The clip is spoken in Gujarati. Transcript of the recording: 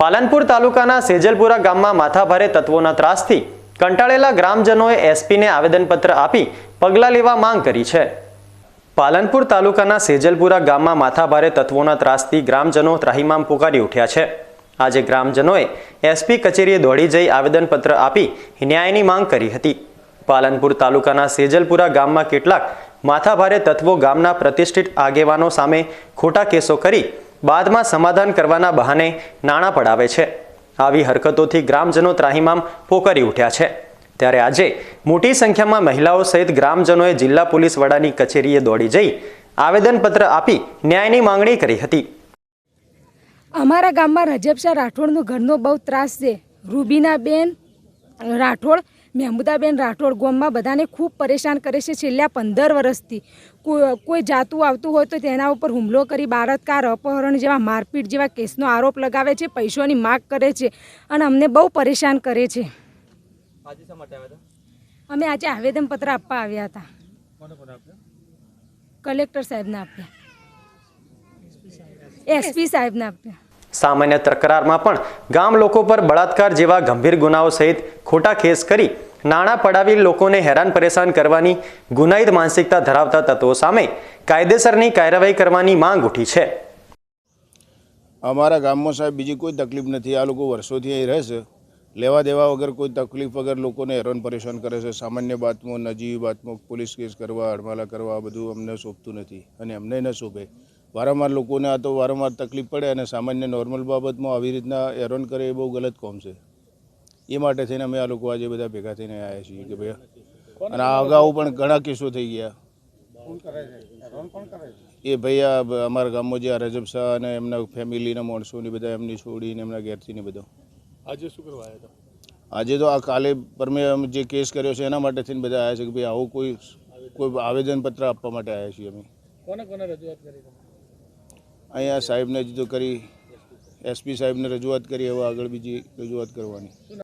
પાલનપુર તાલુકાના સેજલપુરા ગામમાં માથાભારે તત્વોના ત્રાસથી કંટાળેલા ગ્રામજનોએ એસપીને આવેદનપત્ર આપી પગલાં લેવા માંગ કરી છે. પાલનપુર તાલુકાના સેજલપુરા ગામમાં માથાભારે તત્વોના ત્રાસથી ગ્રામજનો ત્રાહિમામ પુકારી ઉઠ્યા છે. આજે ગ્રામજનોએ એસપી કચેરીએ દોડી જઈ આવેદનપત્ર આપી ન્યાયની માંગ કરી હતી. પાલનપુર તાલુકાના સેજલપુરા ગામમાં કેટલાક માથાભારે તત્વો ગામના પ્રતિષ્ઠિત આગેવાનો સામે ખોટા કેસો કરી બાદમાં સમાધાન કરવાના બહાને નાણાં પડાવે છે. આવી હરકતોથી ગ્રામજનો ત્રાહિમામ પોકારી ઉઠ્યા છે. ત્યારે આજે મોટી સંખ્યામાં મહિલાઓ સહિત ગ્રામજનોએ જિલ્લા પોલીસ વડાની કચેરીએ દોડી જઈ આવેદનપત્ર આપી ન્યાયની માંગણી કરી હતી. અમારા ગામમાં રજબશાહ રાઠોડનો ઘરનો બહુ ત્રાસ છે. રૂબીનાબેન રાઠોડ મહેમુદાબેન રાઠોડ ગોમમાં બધાને ખૂબ પરેશાન કરે છે છેલ્લા પંદર વર્ષથી. કોઈ જાતું આવતું હોય તો તેના ઉપર હુમલો કરી બાળતકાર અપહરણ જેવા મારપીટ જેવા કેસનો આરોપ લગાવે છે પૈસોની માગ કરે છે અને અમને બહુ પરેશાન કરે છે. અમે આજે આવેદનપત્ર આપવા આવ્યા હતા. કલેક્ટર સાહેબને આપ્યા. એસપી સાહેબને આપ્યા. સામાન્ય તકરારમાં પણ ગામ લોકો પર બળાત્કાર જેવા ગંભીર ગુનાઓ સહિત ખોટા કેસ કરી નાણાં પડાવી લોકોને હેરાન પરેશાન કરવાની ગુનાહિત માનસિકતા ધરાવતા તત્વો સામે કાયદેસરની કાર્યવાહી કરવાની માંગ ઉઠી છે. અમારા ગામમાં સાહેબ બીજી કોઈ તકલીફ નથી. આ લોકો વર્ષોથી અહીં રહે છે. લેવા દેવા વગર કોઈ તકલીફ વગર લોકોને હેરાન પરેશાન કરે છે. સામાન્ય બાતમો નજીવી બાતમો પોલીસ કેસ કરવા, હડમાલા કરવા બધું અમને શોભતું નથી અને અમને ન શોભે. વારંવાર લોકોને આ તો વારંવાર તકલીફ પડે અને સામાન્ય નોર્મલ બાબતમાં આવી રીતના હેરાન કરે એ બહુ ગલત કોમ છે. એ માટે થઈને અમે આ લોકો આજે બધા ભેગા થઈને આવ્યા છીએ કે ભાઈ અને આ અગાઉ પણ ઘણા કેસો થઈ ગયા. એ ભાઈ આ અમારા ગામમાં જે આ રજબ શાહ અને એમના ફેમિલીના માણસોની બધા એમની છોડીને એમના ઘેરથી ને બધો. આજે શું કરવા આવ્યા હતા? આજે તો આ કાલે પરમે અમે જે કેસ કર્યો છે એના માટે થઈને બધા આવ્યા છે કે ભાઈ આવું કોઈ કોઈ આવેદનપત્ર આપવા માટે આવ્યા છીએ અમે. કોને કોને રજૂઆત કરી અહીંયા સાહેબને જ કરી એસપી સાહેબને રજૂઆત કરી હવે આગળ બીજી રજૂઆત કરવાની.